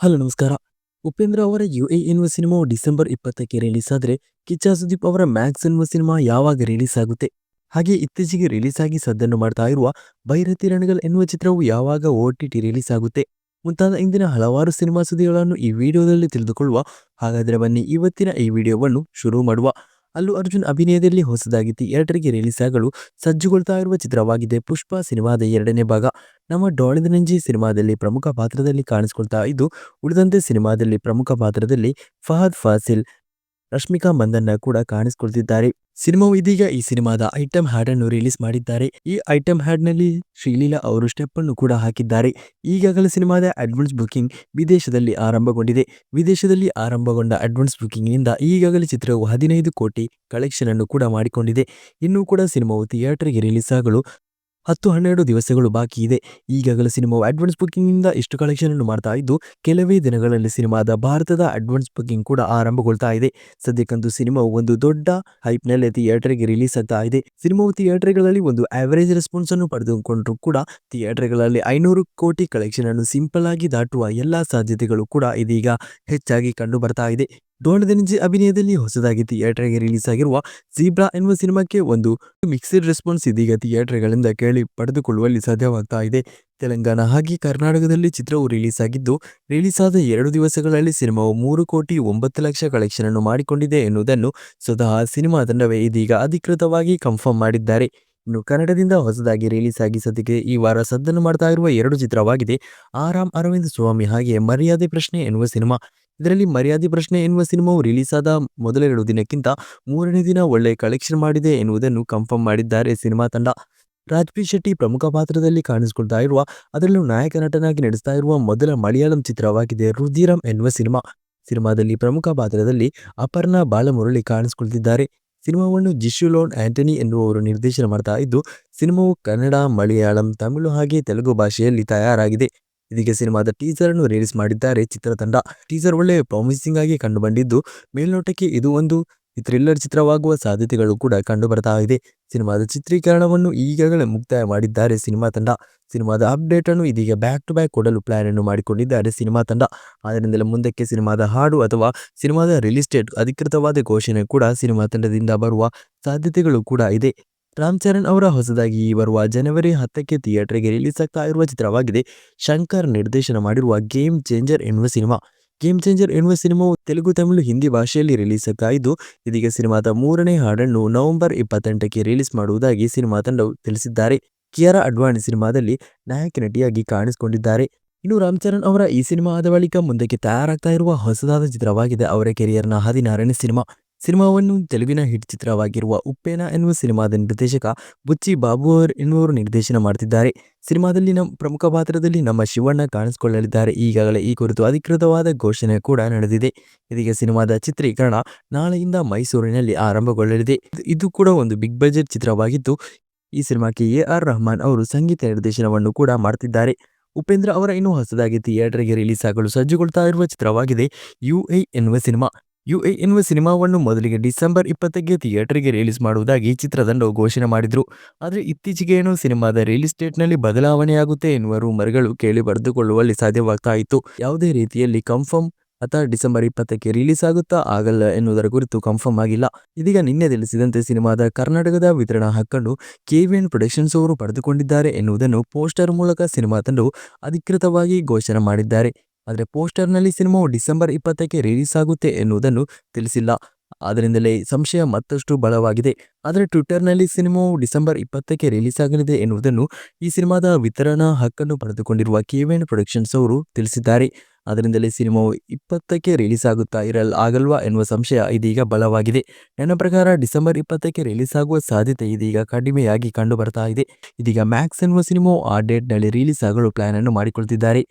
Hello, ನಮಸ್ಕಾರ. ಉಪೇಂದ್ರ ಅವರ you A ಎನ್ನುವ ಸಿನಿಮಾವು ಡಿಸೆಂಬರ್ ಇಪ್ಪತ್ತಕ್ಕೆ ರಿಲೀಸ್ ಆದರೆ ಕಿಚ್ಚ ಸುದೀಪ್ ಅವರ ಮ್ಯಾಕ್ಸ್ ಎನ್ನುವ ಸಿನಿಮಾ ಯಾವಾಗ ರಿಲೀಸ್ ಆಗುತ್ತೆ? ಹಾಗೆ ಇತ್ತೀಚೆಗೆ ರಿಲೀಸ್ ಆಗಿ ಸದ್ದನ್ನು ಮಾಡ್ತಾ ಇರುವ ಭೈರತಿ ರಣಗಲ್ ಎನ್ನುವ ಚಿತ್ರವು ಯಾವಾಗ ಓ ಟಿ ಟಿ ರಿಲೀಸ್ ಆಗುತ್ತೆ? ಮುಂತಾದ ಇಂದಿನ ಹಲವಾರು ಸಿನಿಮಾ ಸುದ್ದಿಗಳನ್ನು ಈ ವಿಡಿಯೋದಲ್ಲಿ ತಿಳಿದುಕೊಳ್ಳುವ ಹಾಗಾದರೆ ಬನ್ನಿ, ಇವತ್ತಿನ ಈ ವಿಡಿಯೋವನ್ನು ಶುರು ಮಾಡುವ. ಅಲ್ಲು ಅರ್ಜುನ್ ಅಭಿನಯದಲ್ಲಿ ಹೊಸದಾಗಿ ಥಿಯೇಟರ್ಗೆ ರಿಲೀಸ್ ಆಗಲು ಸಜ್ಜುಗೊಳ್ತಾ ಇರುವ ಚಿತ್ರವಾಗಿದೆ. ಪುಷ್ಪ ಸಿನಿಮಾದ ಎರಡನೇ ಭಾಗ ನಮ್ಮ ಡಾಳಿದ ನಂಜಿ ಸಿನಿಮಾದಲ್ಲಿ ಪ್ರಮುಖ ಪಾತ್ರದಲ್ಲಿ ಕಾಣಿಸಿಕೊಳ್ತಾ ಇದ್ದು, ಉಳಿದಂತೆ ಸಿನಿಮಾದಲ್ಲಿ ಪ್ರಮುಖ ಪಾತ್ರದಲ್ಲಿ ಫಹದ್ ಫಾಸಿಲ್, ರಶ್ಮಿಕಾ ಮಂದಣ್ಣ ಕೂಡ ಕಾಣಿಸ್ಕೊಳ್ತಿದ್ದಾರೆ. ಸಿನಿಮಾವು ಇದೀಗ ಈ ಸಿನಿಮಾದ ಐಟಮ್ ಅನ್ನು ರಿಲೀಸ್ ಮಾಡಿದ್ದಾರೆ. ಈ ಐಟಮ್ ಹಾಡ್ನಲ್ಲಿ ಶ್ರೀಲೀಲಾ ಅವರು ಸ್ಟೆಪ್ ಅನ್ನು ಕೂಡ ಹಾಕಿದ್ದಾರೆ. ಈಗಾಗಲೇ ಸಿನಿಮಾದ ಅಡ್ವಾನ್ಸ್ ಬುಕಿಂಗ್ ವಿದೇಶದಲ್ಲಿ ಆರಂಭಗೊಂಡಿದೆ. ವಿದೇಶದಲ್ಲಿ ಆರಂಭಗೊಂಡ ಅಡ್ವಾನ್ಸ್ ಬುಕಿಂಗ್ನಿಂದ ಈಗಾಗಲೇ ಚಿತ್ರವು ಹದಿನೈದು ಕೋಟಿ ಕಲೆಕ್ಷನ್ ಅನ್ನು ಕೂಡ ಮಾಡಿಕೊಂಡಿದೆ. ಇನ್ನೂ ಕೂಡ ಸಿನಿಮಾವು ಥಿಯೇಟರ್ಗೆ ರಿಲೀಸ್ ಆಗಲು ಹತ್ತು ಹನ್ನೆರಡು ದಿವಸಗಳು ಬಾಕಿ ಇದೆ. ಈಗಾಗಲೇ ಸಿನಿಮಾವು ಅಡ್ವಾನ್ಸ್ ಬುಕಿಂಗ್ನಿಂದ ಇಷ್ಟು ಕಲೆಕ್ಷನ್ ಅನ್ನು ಮಾಡ್ತಾ ಇದ್ದು, ಕೆಲವೇ ದಿನಗಳಲ್ಲಿ ಸಿನಿಮಾದ ಭಾರತದ ಅಡ್ವಾನ್ಸ್ ಬುಕಿಂಗ್ ಕೂಡ ಆರಂಭಗೊಳ್ತಾ ಇದೆ. ಸದ್ಯಕ್ಕಂತೂ ಸಿನಿಮಾವು ಒಂದು ದೊಡ್ಡ ಹೈಪ್ನಲ್ಲಿ ಥಿಯೇಟರ್ಗೆ ರಿಲೀಸ್ ಆಗ್ತಾ ಇದೆ. ಸಿನಿಮಾವು ಥಿಯೇಟರ್ಗಳಲ್ಲಿ ಒಂದು ಆವರೇಜ್ ರೆಸ್ಪಾನ್ಸ್ ಅನ್ನು ಪಡೆದುಕೊಂಡ್ರು ಕೂಡ ಥಿಯೇಟರ್ಗಳಲ್ಲಿ ಐನೂರು ಕೋಟಿ ಕಲೆಕ್ಷನ್ ಅನ್ನು ಸಿಂಪಲ್ ಆಗಿ ದಾಟುವ ಎಲ್ಲಾ ಸಾಧ್ಯತೆಗಳು ಕೂಡ ಇದೀಗ ಹೆಚ್ಚಾಗಿ ಕಂಡು ಬರ್ತಾ ಇದೆ. ಡೋಣದನಿಜಿ ಅಭಿನಯದಲ್ಲಿ ಹೊಸದಾಗಿ ಥಿಯೇಟರ್ಗೆ ರಿಲೀಸ್ ಆಗಿರುವ ಜೀಬ್ರಾ ಎನ್ನುವ ಸಿನಿಮಾಕ್ಕೆ ಒಂದು ಮಿಕ್ಸ್ಡ್ ರೆಸ್ಪಾನ್ಸ್ ಇದೀಗ ಥಿಯೇಟರ್ಗಳಿಂದ ಕೇಳಿ ಪಡೆದುಕೊಳ್ಳುವಲ್ಲಿ ಸಾಧ್ಯವಾಗ್ತಾ ಇದೆ. ತೆಲಂಗಾಣ ಹಾಗೆ ಕರ್ನಾಟಕದಲ್ಲಿ ಚಿತ್ರವು ರಿಲೀಸ್ ಆಗಿದ್ದು ರಿಲೀಸ್ ಆದ ಎರಡು ದಿವಸಗಳಲ್ಲಿ ಸಿನಿಮಾವು ಮೂರು ಕೋಟಿ ಒಂಬತ್ತು ಲಕ್ಷ ಕಲೆಕ್ಷನ್ ಅನ್ನು ಮಾಡಿಕೊಂಡಿದೆ ಎನ್ನುವುದನ್ನು ಸ್ವತಃ ಸಿನಿಮಾ ತಂಡವೇ ಇದೀಗ ಅಧಿಕೃತವಾಗಿ ಕನ್ಫರ್ಮ್ ಮಾಡಿದ್ದಾರೆ. ಇನ್ನು ಕನ್ನಡದಿಂದ ಹೊಸದಾಗಿ ರಿಲೀಸ್ ಆಗಿ ಸದ್ಯಕ್ಕೆ ಈ ವಾರ ಸದ್ದನ್ನು ಮಾಡ್ತಾ ಇರುವ ಎರಡು ಚಿತ್ರವಾಗಿದೆ, ಆರಾಮ್ ಅರವಿಂದ್ ಸ್ವಾಮಿ ಹಾಗೆ ಮರ್ಯಾದೆ ಪ್ರಶ್ನೆ ಎನ್ನುವ ಸಿನಿಮಾ. ಇದರಲ್ಲಿ ಮರ್ಯಾದೆ ಪ್ರಶ್ನೆ ಎನ್ನುವ ಸಿನಿಮಾವು ರಿಲೀಸ್ ಆದ ಮೊದಲೆರಡು ದಿನಕ್ಕಿಂತ ಮೂರನೇ ದಿನ ಒಳ್ಳೆ ಕಲೆಕ್ಷನ್ ಮಾಡಿದೆ ಎನ್ನುವುದನ್ನು ಕನ್ಫರ್ಮ್ ಮಾಡಿದ್ದಾರೆ ಸಿನಿಮಾ ತಂಡ. ರಾಜ್ಪಿ ಶೆಟ್ಟಿ ಪ್ರಮುಖ ಪಾತ್ರದಲ್ಲಿ ಕಾಣಿಸಿಕೊಳ್ತಾ ಇರುವ, ಅದರಲ್ಲೂ ನಾಯಕ ನಟನಾಗಿ ನಡೆಸ್ತಾ ಇರುವ ಮೊದಲ ಮಲಯಾಳಂ ಚಿತ್ರವಾಗಿದೆ ರುಧಿರಂ ಎನ್ನುವ ಸಿನಿಮಾ. ಸಿನಿಮಾದಲ್ಲಿ ಪ್ರಮುಖ ಪಾತ್ರದಲ್ಲಿ ಅಪರ್ಣಾ ಬಾಲಮುರಳಿ ಕಾಣಿಸಿಕೊಳ್ತಿದ್ದಾರೆ. ಸಿನಿಮಾವನ್ನು ಜಿಶುಲೋನ್ ಆಂಟನಿ ಎನ್ನುವರು ನಿರ್ದೇಶನ ಮಾಡ್ತಾ ಇದ್ದು, ಸಿನಿಮಾವು ಕನ್ನಡ, ಮಲಯಾಳಂ, ತಮಿಳು ಹಾಗೆ ತೆಲುಗು ಭಾಷೆಯಲ್ಲಿ ತಯಾರಾಗಿದೆ. ಇದೀಗ ಸಿನಿಮಾದ ಟೀಸರ್ ಅನ್ನು ರಿಲೀಸ್ ಮಾಡಿದ್ದಾರೆ ಚಿತ್ರತಂಡ ಟೀಸರ್ ಒಳ್ಳೆ ಪ್ರಾಮಿಸಿಂಗ್ ಆಗಿ ಕಂಡುಬಂದಿದ್ದು, ಮೇಲ್ನೋಟಕ್ಕೆ ಇದು ಒಂದು ಥ್ರಿಲ್ಲರ್ ಚಿತ್ರವಾಗುವ ಸಾಧ್ಯತೆಗಳು ಕೂಡ ಕಂಡು ಬರ್ತಾ ಇದೆ. ಸಿನಿಮಾದ ಚಿತ್ರೀಕರಣವನ್ನು ಈಗಾಗಲೇ ಮುಕ್ತಾಯ ಮಾಡಿದ್ದಾರೆ ಸಿನಿಮಾ ತಂಡ. ಸಿನಿಮಾದ ಅಪ್ಡೇಟ್ ಅನ್ನು ಇದೀಗ ಬ್ಯಾಕ್ ಟು ಬ್ಯಾಕ್ ಕೊಡಲು ಪ್ಲಾನ್ ಅನ್ನು ಮಾಡಿಕೊಂಡಿದ್ದಾರೆ ಸಿನಿಮಾ ತಂಡ. ಆದ್ದರಿಂದಲೇ ಮುಂದಕ್ಕೆ ಸಿನಿಮಾದ ಹಾಡು ಅಥವಾ ಸಿನಿಮಾದ ರಿಲೀಸ್ ಡೇಟ್ ಅಧಿಕೃತವಾದ ಘೋಷಣೆ ಕೂಡ ಸಿನಿಮಾ ತಂಡದಿಂದ ಬರುವ ಸಾಧ್ಯತೆಗಳು ಕೂಡ ಇದೆ. ರಾಮ್ ಚರಣ್ ಅವರ ಹೊಸದಾಗಿ ಬರುವ ಜನವರಿ ಹತ್ತಕ್ಕೆ ಥಿಯೇಟರ್ಗೆ ರಿಲೀಸ್ ಆಗ್ತಾ ಇರುವ ಚಿತ್ರವಾಗಿದೆ. ಶಂಕರ್ ನಿರ್ದೇಶನ ಮಾಡಿರುವ ಗೇಮ್ ಚೇಂಜರ್ ಎನ್ನುವ ಸಿನಿಮಾ. ಗೇಮ್ ಚೇಂಜರ್ ಎನ್ನುವ ಸಿನಿಮಾವು ತೆಲುಗು, ತಮಿಳು, ಹಿಂದಿ ಭಾಷೆಯಲ್ಲಿ ರಿಲೀಸ್ ಆಗ್ತಾ ಇದ್ದು ಇದೀಗ ಸಿನಿಮಾದ ಮೂರನೇ ಹಾಡನ್ನು ನವೆಂಬರ್ ಇಪ್ಪತ್ತೆಂಟಕ್ಕೆ ರಿಲೀಸ್ ಮಾಡುವುದಾಗಿ ಸಿನಿಮಾ ತಂಡವು ತಿಳಿಸಿದ್ದಾರೆ. ಕಿಯಾರಾ ಅಡ್ವಾಣಿ ಸಿನಿಮಾದಲ್ಲಿ ನಾಯಕ ನಟಿಯಾಗಿ ಕಾಣಿಸಿಕೊಂಡಿದ್ದಾರೆ. ಇನ್ನು ರಾಮ್ ಚರಣ್ ಅವರ ಈ ಸಿನಿಮಾ ಆದ ಬಳಿಕ ಮುಂದಕ್ಕೆ ತಯಾರಾಗ್ತಾ ಇರುವ ಹೊಸದಾದ ಚಿತ್ರವಾಗಿದೆ ಅವರ ಕೆರಿಯರ್ನ ಹದಿನಾರನೇ ಸಿನಿಮಾ. ಸಿನಿಮಾವನ್ನು ತೆಲುಗಿನ ಹಿಟ್ ಚಿತ್ರವಾಗಿರುವ ಉಪ್ಪೇನ ಎನ್ನುವ ಸಿನಿಮಾದ ನಿರ್ದೇಶಕ ಬುಚ್ಚಿ ಬಾಬು ಎನ್ನುವರು ನಿರ್ದೇಶನ ಮಾಡ್ತಿದ್ದಾರೆ. ಸಿನಿಮಾದಲ್ಲಿ ನಮ್ಮ ಪ್ರಮುಖ ಪಾತ್ರದಲ್ಲಿ ನಮ್ಮ ಶಿವಣ್ಣ ಕಾಣಿಸಿಕೊಳ್ಳಲಿದ್ದಾರೆ. ಈಗಾಗಲೇ ಈ ಕುರಿತು ಅಧಿಕೃತವಾದ ಘೋಷಣೆ ಕೂಡ ನಡೆದಿದೆ. ಇದೀಗ ಸಿನಿಮಾದ ಚಿತ್ರೀಕರಣ ನಾಳೆಯಿಂದ ಮೈಸೂರಿನಲ್ಲಿ ಆರಂಭಗೊಳ್ಳಲಿದೆ. ಇದು- ಕೂಡ ಒಂದು ಬಿಗ್ ಬಜೆಟ್ ಚಿತ್ರವಾಗಿದ್ದು, ಈ ಸಿನಿಮಾಕ್ಕೆ ಎ ಆರ್ ರಹಮಾನ್ ಅವರು ಸಂಗೀತ ನಿರ್ದೇಶನವನ್ನು ಕೂಡ ಮಾಡ್ತಿದ್ದಾರೆ. ಉಪೇಂದ್ರ ಅವರ ಇನ್ನೂ ಹೊಸದಾಗಿ ಥಿಯೇಟರ್ಗೆ ರಿಲೀಸ್ ಆಗಲು ಸಜ್ಜುಗೊಳ್ತಾ ಇರುವ ಚಿತ್ರವಾಗಿದೆ. ಯು ಐ ಎನ್ನುವ ಸಿನಿಮಾ. ಯು ಎ ಎನ್ನುವ ಸಿನಿಮಾವನ್ನು ಮೊದಲಿಗೆ ಡಿಸೆಂಬರ್ ಇಪ್ಪತ್ತಕ್ಕೆ ಥಿಯೇಟರ್ಗೆ ರಿಲೀಸ್ ಮಾಡುವುದಾಗಿ ಚಿತ್ರತಂಡವು ಘೋಷಣೆ ಮಾಡಿದ್ರು. ಆದರೆ ಇತ್ತೀಚೆಗೆ ಏನು ಸಿನಿಮಾದ ರಿಲೀಸ್ ಡೇಟ್ನಲ್ಲಿ ಬದಲಾವಣೆಯಾಗುತ್ತೆ ಎನ್ನುವ ರೂಮರ್ಗಳು ಕೇಳಿ ಬರೆದುಕೊಳ್ಳುವಲ್ಲಿ ಸಾಧ್ಯವಾಗ್ತಾ ಇತ್ತು. ಯಾವುದೇ ರೀತಿಯಲ್ಲಿ ಕನ್ಫರ್ಮ್ ಅಥವಾ ಡಿಸೆಂಬರ್ ಇಪ್ಪತ್ತಕ್ಕೆ ರಿಲೀಸ್ ಆಗುತ್ತಾ ಆಗಲ್ಲ ಎನ್ನುವುದರ ಕುರಿತು ಕನ್ಫರ್ಮ್ ಆಗಿಲ್ಲ. ಇದೀಗ ನಿನ್ನೆ ತಿಳಿಸಿದಂತೆ ಸಿನಿಮಾದ ಕರ್ನಾಟಕದ ವಿತರಣಾ ಹಕ್ಕನ್ನು ಕೆವಿಎನ್ ಪ್ರೊಡಕ್ಷನ್ಸ್ ಅವರು ಪಡೆದುಕೊಂಡಿದ್ದಾರೆ ಎನ್ನುವುದನ್ನು ಪೋಸ್ಟರ್ ಮೂಲಕ ಸಿನಿಮಾ ತಂಡವು ಅಧಿಕೃತವಾಗಿ ಘೋಷಣೆ ಮಾಡಿದ್ದಾರೆ. ಆದರೆ ಪೋಸ್ಟರ್ನಲ್ಲಿ ಸಿನಿಮಾವು ಡಿಸೆಂಬರ್ ಇಪ್ಪತ್ತಕ್ಕೆ ರಿಲೀಸ್ ಆಗುತ್ತೆ ಎನ್ನುವುದನ್ನು ತಿಳಿಸಿಲ್ಲ. ಅದರಿಂದಲೇ ಸಂಶಯ ಮತ್ತಷ್ಟು ಬಲವಾಗಿದೆ. ಆದರೆ ಟ್ವಿಟ್ಟರ್ನಲ್ಲಿ ಸಿನಿಮಾವು ಡಿಸೆಂಬರ್ ಇಪ್ಪತ್ತಕ್ಕೆ ರಿಲೀಸ್ ಆಗಲಿದೆ ಎನ್ನುವುದನ್ನು ಈ ಸಿನಿಮಾದ ವಿತರಣಾ ಹಕ್ಕನ್ನು ಪಡೆದುಕೊಂಡಿರುವ ಕೆವೆನ್ ಪ್ರೊಡಕ್ಷನ್ಸ್ ಅವರು ತಿಳಿಸಿದ್ದಾರೆ. ಅದರಿಂದಲೇ ಸಿನಿಮಾವು ಇಪ್ಪತ್ತಕ್ಕೆ ರಿಲೀಸ್ ಆಗುತ್ತಾ ಇರಲ್, ಆಗಲ್ವಾ ಎನ್ನುವ ಸಂಶಯ ಇದೀಗ ಬಲವಾಗಿದೆ. ನನ್ನ ಪ್ರಕಾರ ಡಿಸೆಂಬರ್ ಇಪ್ಪತ್ತಕ್ಕೆ ರಿಲೀಸ್ ಆಗುವ ಸಾಧ್ಯತೆ ಇದೀಗ ಕಡಿಮೆಯಾಗಿ ಕಂಡು ಬರ್ತಾ ಇದೆ. ಇದೀಗ ಮ್ಯಾಕ್ಸ್ ಎನ್ನುವ ಸಿನಿಮಾವು ಆ ಡೇಟ್ನಲ್ಲಿ ರಿಲೀಸ್ ಆಗಲು ಪ್ಲಾನ್ ಅನ್ನು ಮಾಡಿಕೊಳ್ತಿದ್ದಾರೆ.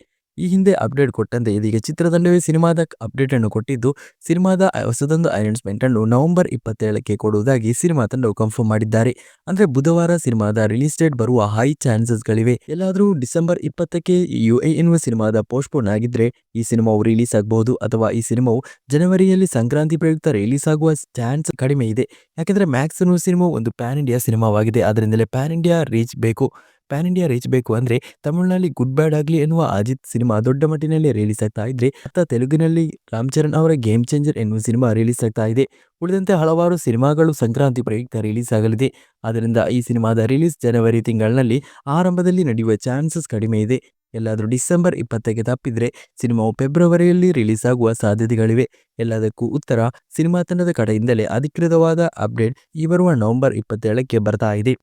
ಈ ಹಿಂದೆ ಅಪ್ಡೇಟ್ ಕೊಟ್ಟಂತೆ, ಇದೀಗ ಚಿತ್ರತಂಡವೇ ಸಿನಿಮಾದ ಅಪ್ಡೇಟ್ ಅನ್ನು ಕೊಟ್ಟಿದ್ದು, ಸಿನಿಮಾದ ಹೊಸದೊಂದು ಅನೌನ್ಸ್ಮೆಂಟ್ ಅನ್ನು ನವೆಂಬರ್ ಇಪ್ಪತ್ತೇಳಕ್ಕೆ ಕೊಡುವುದಾಗಿ ಸಿನಿಮಾ ತಂಡವು ಕನ್ಫರ್ಮ್ ಮಾಡಿದ್ದಾರೆ. ಅಂದ್ರೆ ಬುಧವಾರ ಸಿನಿಮಾದ ರಿಲೀಸ್ ಡೇಟ್ ಬರುವ ಹೈ ಚಾನ್ಸಸ್ ಗಳಿವೆ. ಎಲ್ಲಾದರೂ ಡಿಸೆಂಬರ್ ಇಪ್ಪತ್ತಕ್ಕೆ ಯು ಎ ಎನ್ನುವ ಸಿನಿಮಾದ ಪೋಸ್ಟ್ಪೋನ್ ಆಗಿದ್ರೆ, ಈ ಸಿನಿಮಾವು ರಿಲೀಸ್ ಆಗಬಹುದು, ಅಥವಾ ಈ ಸಿನಿಮಾವು ಜನವರಿಯಲ್ಲಿ ಸಂಕ್ರಾಂತಿ ಪ್ರಯುಕ್ತ ರಿಲೀಸ್ ಆಗುವ ಚಾನ್ಸ್ ಕಡಿಮೆ ಇದೆ. ಯಾಕೆಂದ್ರೆ ಮ್ಯಾಕ್ಸ್ ಸಿನಿಮಾ ಒಂದು ಪ್ಯಾನ್ ಇಂಡಿಯಾ ಸಿನಿಮಾವಾಗಿದೆ. ಅದರಿಂದಲೇ ಪ್ಯಾನ್ ಇಂಡಿಯಾ ರೀಚ್ ಬೇಕು. ಪ್ಯಾನ್ ಇಂಡಿಯಾ ರೀಚ್ ಬೇಕು ಅಂದ್ರೆ ತಮಿಳಿನಲ್ಲಿ ಗುಡ್ ಬ್ಯಾಡ್ ಆಗಲಿ ಎನ್ನುವ ಅಜಿತ್ ಸಿನಿಮಾ ದೊಡ್ಡ ಮಟ್ಟಿನಲ್ಲಿ ರಿಲೀಸ್ ಆಗ್ತಾ ಇದ್ರೆ, ಅತ್ತ ತೆಲುಗಿನಲ್ಲಿ ರಾಮ್ ಚರಣ್ ಅವರ ಗೇಮ್ ಚೇಂಜರ್ ಎನ್ನುವ ಸಿನಿಮಾ ರಿಲೀಸ್ ಆಗ್ತಾ ಇದೆ. ಉಳಿದಂತೆ ಹಲವಾರು ಸಿನಿಮಾಗಳು ಸಂಕ್ರಾಂತಿ ಪ್ರಯುಕ್ತ ರಿಲೀಸ್ ಆಗಲಿದೆ. ಆದ್ದರಿಂದ ಈ ಸಿನಿಮಾದ ರಿಲೀಸ್ ಜನವರಿ ತಿಂಗಳಿನಲ್ಲಿ ಆರಂಭದಲ್ಲಿ ನಡೆಯುವ ಚಾನ್ಸಸ್ ಕಡಿಮೆ ಇದೆ. ಎಲ್ಲಾದರೂ ಡಿಸೆಂಬರ್ ಇಪ್ಪತ್ತಕ್ಕೆ ತಪ್ಪಿದ್ರೆ ಸಿನಿಮಾವು ಫೆಬ್ರವರಿಯಲ್ಲಿ ರಿಲೀಸ್ ಆಗುವ ಸಾಧ್ಯತೆಗಳಿವೆ. ಎಲ್ಲದಕ್ಕೂ ಉತ್ತರ ಸಿನಿಮಾ ತಂಡದ ಕಡೆಯಿಂದಲೇ ಅಧಿಕೃತವಾದ ಅಪ್ಡೇಟ್ ಈ ಬರುವ ನವೆಂಬರ್ ಇಪ್ಪತ್ತೇಳಕ್ಕೆ ಬರ್ತಾ ಇದೆ.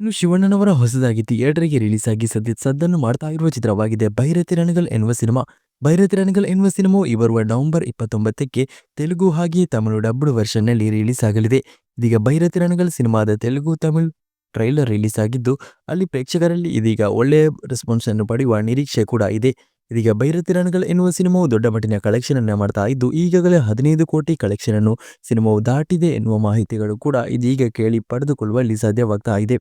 ಇನ್ನು ಶಿವಣ್ಣನವರ ಹೊಸದಾಗಿ ಥಿಯೇಟರ್ಗೆ ರಿಲೀಸ್ ಆಗಿ ಸದ್ಯ ಸದ್ದನ್ನು ಮಾಡ್ತಾ ಇರುವ ಚಿತ್ರವಾಗಿದೆ ಭೈರತಿ ರಣಗಲ್ ಎನ್ನುವ ಸಿನಿಮಾ. ಭೈರತಿ ರಣಗಲ್ ಎನ್ನುವ ಸಿನಿಮಾವು ಈ ಬರುವ ನವೆಂಬರ್ ಇಪ್ಪತ್ತೊಂಬತ್ತಕ್ಕೆ ತೆಲುಗು ಹಾಗೆಯೇ ತಮಿಳು ಡಬ್ಡ್ ವರ್ಷನ್ನಲ್ಲಿ ರಿಲೀಸ್ ಆಗಲಿದೆ ಇದೀಗ ಭೈರತಿ ರಣಗಲ್ ಸಿನಿಮಾದ ತೆಲುಗು, ತಮಿಳು ಟ್ರೈಲರ್ ರಿಲೀಸ್ ಆಗಿದ್ದು ಅಲ್ಲಿ ಪ್ರೇಕ್ಷಕರಲ್ಲಿ ಇದೀಗ ಒಳ್ಳೆಯ ರೆಸ್ಪಾನ್ಸ್ ಅನ್ನು ಪಡೆಯುವ ನಿರೀಕ್ಷೆ ಕೂಡ ಇದೆ. ಇದೀಗ ಭೈರತಿ ರಣಗಲ್ ಎನ್ನುವ ಸಿನಿಮಾವು ದೊಡ್ಡ ಮಟ್ಟಿನ ಕಲೆಕ್ಷನ್ ಅನ್ನು ಮಾಡ್ತಾ ಇದ್ದು, ಈಗಾಗಲೇ ಹದಿನೈದು ಕೋಟಿ ಕಲೆಕ್ಷನ್ ಅನ್ನು ಸಿನಿಮಾವು ದಾಟಿದೆ ಎನ್ನುವ ಮಾಹಿತಿಗಳು ಕೂಡ ಇದೀಗ ಕೇಳಿ ಪಡೆದುಕೊಳ್ಳುವಲ್ಲಿ ಸಾಧ್ಯವಾಗ್ತಾ ಇದೆ.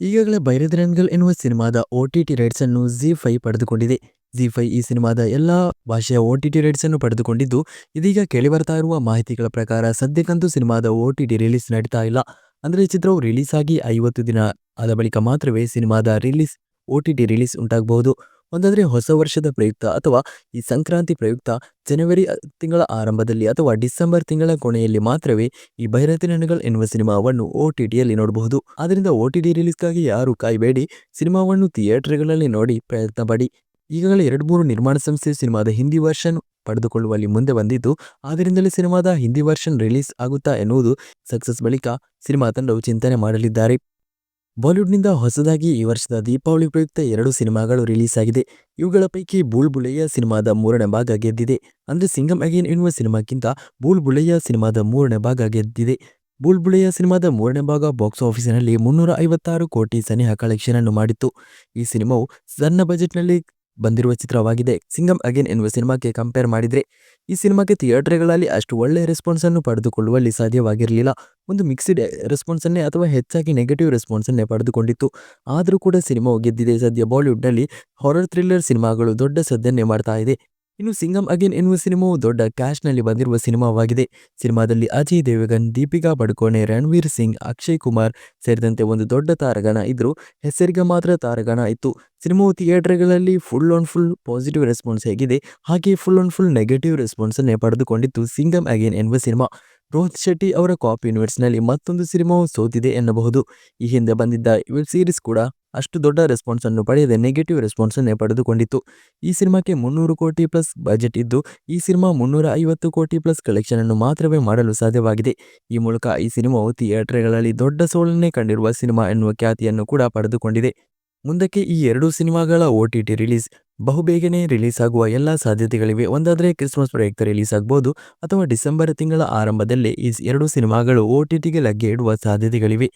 ಈಗಾಗಲೇ ಬೈರದ್ರನ್ಗಲ್ ಎನ್ನುವ ಸಿನಿಮಾದ ಒ ಟಿ ಟಿ ರೈಟ್ಸ್ ಅನ್ನು ಜಿ ಫೈ ಪಡೆದುಕೊಂಡಿದೆ. ಜಿ ಫೈ ಈ ಸಿನಿಮಾದ ಎಲ್ಲ ಭಾಷೆಯ ಒ ಟಿ ಟಿ ರೈಟ್ಸ್ ಅನ್ನು ಪಡೆದುಕೊಂಡಿದ್ದು, ಇದೀಗ ಕೇಳಿ ಬರ್ತಾ ಇರುವ ಮಾಹಿತಿಗಳ ಪ್ರಕಾರ ಸದ್ಯಕ್ಕಂತೂ ಸಿನಿಮಾದ ಒ ಟಿ ಟಿ ರಿಲೀಸ್ ನಡೀತಾ ಇಲ್ಲ. ಅಂದರೆ ಚಿತ್ರವು ರಿಲೀಸ್ ಆಗಿ ಐವತ್ತು ದಿನ ಆದ ಬಳಿಕ ಮಾತ್ರವೇ ಸಿನಿಮಾದ release O T T release ಉಂಟಾಗಬಹುದು. ಒಂದಾದರೆ ಹೊಸ ವರ್ಷದ ಪ್ರಯುಕ್ತ ಅಥವಾ ಈ ಸಂಕ್ರಾಂತಿ ಪ್ರಯುಕ್ತ ಜನವರಿ ತಿಂಗಳ ಆರಂಭದಲ್ಲಿ ಅಥವಾ ಡಿಸೆಂಬರ್ ತಿಂಗಳ ಕೊನೆಯಲ್ಲಿ ಮಾತ್ರವೇ ಈ ಭೈರತಿ ನನಗಳು ಎನ್ನುವ ಸಿನಿಮಾವನ್ನು ಒ ಟಿ ಟಿಯಲ್ಲಿ ನೋಡಬಹುದು. ಆದ್ದರಿಂದ ಒ ಟಿ ಟಿ ರಿಲೀಸ್ಗಾಗಿ ಯಾರು ಕಾಯಬೇಡಿ. ಸಿನಿಮಾವನ್ನು ಥಿಯೇಟರ್ಗಳಲ್ಲಿ ನೋಡಿ ಪ್ರಯತ್ನ ಪಡಿ. ಈಗಾಗಲೇ ಎರಡು ಮೂರು ನಿರ್ಮಾಣ ಸಂಸ್ಥೆ ಸಿನಿಮಾದ ಹಿಂದಿ ವರ್ಷನ್ ಪಡೆದುಕೊಳ್ಳುವಲ್ಲಿ ಮುಂದೆ ಬಂದಿದ್ದು, ಆದ್ದರಿಂದಲೇ ಸಿನಿಮಾದ ಹಿಂದಿ ವರ್ಷನ್ ರಿಲೀಸ್ ಆಗುತ್ತಾ ಎನ್ನುವುದು ಸಕ್ಸಸ್ ಬಳಿಕ ಸಿನಿಮಾ ತಂಡವು ಚಿಂತನೆ ಮಾಡಲಿದ್ದಾರೆ. ಬಾಲಿವುಡ್ನಿಂದ ಹೊಸದಾಗಿ ಈ ವರ್ಷದ ದೀಪಾವಳಿ ಪ್ರಯುಕ್ತ ಎರಡು ಸಿನಿಮಾಗಳು ರಿಲೀಸ್ ಆಗಿದೆ ಇವುಗಳ ಪೈಕಿ ಬೂಲ್ ಬುಳೆಯ ಸಿನಿಮಾದ ಮೂರನೇ ಭಾಗ ಗೆದ್ದಿದೆ. ಅಂದ್ರೆ ಸಿಂಗಮ್ ಅಗೇನ್ ಎನ್ನುವ ಸಿನಿಮಾಕ್ಕಿಂತ ಬೂಲ್ ಬುಳೆಯ ಸಿನಿಮಾದ ಮೂರನೇ ಭಾಗ ಗೆದ್ದಿದೆ. ಬೂಲ್ ಬುಳೆಯ ಸಿನಿಮಾದ ಮೂರನೇ ಭಾಗ ಬಾಕ್ಸ್ ಆಫೀಸಿನಲ್ಲಿ ಮುನ್ನೂರ ಐವತ್ತಾರು ಕೋಟಿ ಸನಿಹ ಕಲೆಕ್ಷನ್ ಅನ್ನು ಮಾಡಿತ್ತು. ಈ ಸಿನಿಮಾವು ಸಣ್ಣ ಬಜೆಟ್ನಲ್ಲಿ ಬಂದಿರುವ ಚಿತ್ರವಾಗಿದೆ. ಸಿಂಗಮ್ ಅಗೇನ್ ಎನ್ನುವ ಸಿನಿಮಾಕ್ಕೆ ಕಂಪೇರ್ ಮಾಡಿದ್ರೆ, ಈ ಸಿನಿಮಾಕ್ಕೆ ಥಿಯೇಟರ್ಗಳಲ್ಲಿ ಅಷ್ಟು ಒಳ್ಳೆಯ ರೆಸ್ಪಾನ್ಸ್ ಅನ್ನು ಪಡೆದುಕೊಳ್ಳುವಲ್ಲಿ ಸಾಧ್ಯವಾಗಿರಲಿಲ್ಲ. ಒಂದು ಮಿಕ್ಸ್ಡ್ ರೆಸ್ಪಾನ್ಸ್ ಅನ್ನೇ ಅಥವಾ ಹೆಚ್ಚಾಗಿ ನೆಗೆಟಿವ್ ರೆಸ್ಪಾನ್ಸ್ ಅನ್ನೇ ಪಡೆದುಕೊಂಡಿತ್ತು. ಆದರೂ ಕೂಡ ಸಿನಿಮಾವು ಗೆದ್ದಿದೆ ಸದ್ಯ ಬಾಲಿವುಡ್ನಲ್ಲಿ ಹಾರರ್ ಥ್ರಿಲ್ಲರ್ ಸಿನಿಮಾಗಳು ದೊಡ್ಡ ಸದ್ದನ್ನೇ ಮಾಡ್ತಾ ಇದೆ. ಇನ್ನು ಸಿಂಗಮ್ ಅಗೇನ್ ಎನ್ನುವ ಸಿನಿಮಾವು ದೊಡ್ಡ ಕ್ಯಾಶ್ನಲ್ಲಿ ಬಂದಿರುವ ಸಿನಿಮಾವಾಗಿದೆ. ಸಿನಿಮಾದಲ್ಲಿ ಅಜಯ್ ದೇವಗನ್, ದೀಪಿಕಾ ಪಡುಕೋಣೆ, ರಣವೀರ್ ಸಿಂಗ್, ಅಕ್ಷಯ್ ಕುಮಾರ್ ಸೇರಿದಂತೆ ಒಂದು ದೊಡ್ಡ ತಾರಗಣ ಇದ್ರು ಹೆಸರಿಗೆ ಮಾತ್ರ ತಾರಗಣ ಇತ್ತು. ಸಿನಿಮಾವು ಥಿಯೇಟರ್ಗಳಲ್ಲಿ full on full positive response ಹೇಗಿದೆ. ಹಾಗೆ ಫುಲ್ ಆನ್ ಫುಲ್ ನೆಗೆಟಿವ್ ರೆಸ್ಪಾನ್ಸನ್ನೇ ಪಡೆದುಕೊಂಡಿತ್ತು ಸಿಂಗಮ್ ಅಗೇನ್ ಎನ್ನುವ ಸಿನಿಮಾ. ರೋಹಿತ್ ಶೆಟ್ಟಿ ಅವರ ಕಾಪಿ ಯೂನಿವರ್ಸ್ನಲ್ಲಿ ಮತ್ತೊಂದು ಸಿನಿಮಾವು ಸೋತಿದೆ ಎನ್ನಬಹುದು. ಈ ಹಿಂದೆ ಬಂದಿದ್ದ ವೆಬ್ ಸೀರೀಸ್ ಕೂಡ ಅಷ್ಟು ದೊಡ್ಡ ರೆಸ್ಪಾನ್ಸ್ ಅನ್ನು ಪಡೆಯದೆ ನೆಗೆಟಿವ್ ರೆಸ್ಪಾನ್ಸ್ ಅನ್ನೇ ಪಡೆದುಕೊಂಡಿತ್ತು. ಈ ಸಿನಿಮಾಕ್ಕೆ ಮುನ್ನೂರು ಕೋಟಿ ಪ್ಲಸ್ ಬಜೆಟ್ ಇದ್ದು, ಈ ಸಿನಿಮಾ ಮುನ್ನೂರ ಐವತ್ತು ಕೋಟಿ ಪ್ಲಸ್ ಕಲೆಕ್ಷನ್ ಅನ್ನು ಮಾತ್ರವೇ ಮಾಡಲು ಸಾಧ್ಯವಾಗಿದೆ. ಈ ಮೂಲಕ ಈ ಸಿನಿಮಾವು ಥಿಯೇಟರ್ಗಳಲ್ಲಿ ದೊಡ್ಡ ಸೋಲನ್ನೇ ಕಂಡಿರುವ ಸಿನಿಮಾ ಎನ್ನುವ ಖ್ಯಾತಿಯನ್ನು ಕೂಡ ಪಡೆದುಕೊಂಡಿದೆ. ಮುಂದಕ್ಕೆ ಈ ಎರಡೂ ಸಿನಿಮಾಗಳ ಒ ಟಿ ಟಿ ರಿಲೀಸ್ ಬಹುಬೇಗನೆ ರಿಲೀಸ್ ಆಗುವ ಎಲ್ಲ ಸಾಧ್ಯತೆಗಳಿವೆ. ಒಂದಾದರೆ ಕ್ರಿಸ್ಮಸ್ ಪ್ರಯುಕ್ತ ರಿಲೀಸ್ ಆಗ್ಬೋದು, ಅಥವಾ ಡಿಸೆಂಬರ್ ತಿಂಗಳ ಆರಂಭದಲ್ಲೇ ಈ ಎರಡೂ ಸಿನಿಮಾಗಳು ಒ ಟಿ ಟಿಗೆ ಲಗ್ಗೆ ಇಡುವ ಸಾಧ್ಯತೆಗಳಿವೆ.